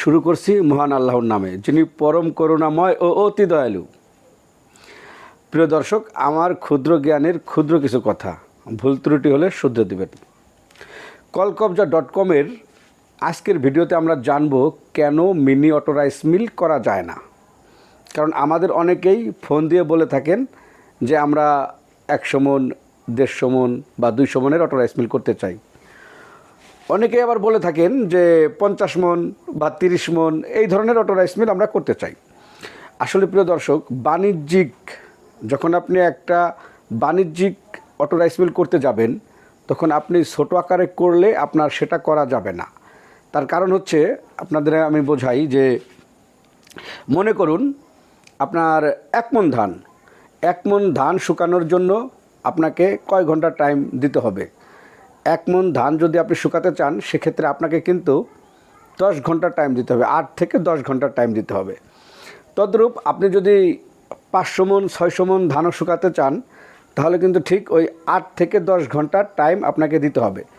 শুরু করছি মহান আল্লাহর নামে, যিনি পরম করুণাময় ও অতি দয়ালু। প্রিয় দর্শক, আমার ক্ষুদ্র জ্ঞানের ক্ষুদ্র কিছু কথা। ভুল ত্রুটি হলে শুদ্ধ দিবেন। কলকবজা ডট কমের আজকের ভিডিওতে আমরা জানব কেন মিনি অটো রাইস মিল করা যায় না। কারণ আমাদের অনেকেই ফোন দিয়ে বলে থাকেন যে আমরা একশো মন, দেড়শো মন বা দুইশো মনের অটো রাইস মিল করতে চাই। অনেকেই আবার বলে থাকেন যে পঞ্চাশ মন বা তিরিশ মন এই ধরনের অটো রাইস মিল আমরা করতে চাই। আসলে প্রিয় দর্শক, বাণিজ্যিক, যখন আপনি একটা বাণিজ্যিক অটো রাইস মিল করতে যাবেন, তখন আপনি ছোট আকারে করলে আপনার সেটা করা যাবে না। তার কারণ হচ্ছে আপনাদের আমি বোঝাই যে মনে করুন আপনার এক মন ধান, এক মন ধান শুকানোর জন্য আপনাকে কয় ঘণ্টা টাইম দিতে হবে? এক মন ধান যদি আপনি শুকাতে চান, সেক্ষেত্রে আপনাকে কিন্তু দশ ঘণ্টা টাইম দিতে হবে। আট থেকে দশ ঘণ্টা টাইম দিতে হবে। তদ্রূপ আপনি যদি পাঁচশো মন, ছয়শো মন ধানও শুকাতে চান, তাহলে কিন্তু ঠিক ওই আট থেকে দশ ঘণ্টা টাইম আপনাকে দিতে হবে।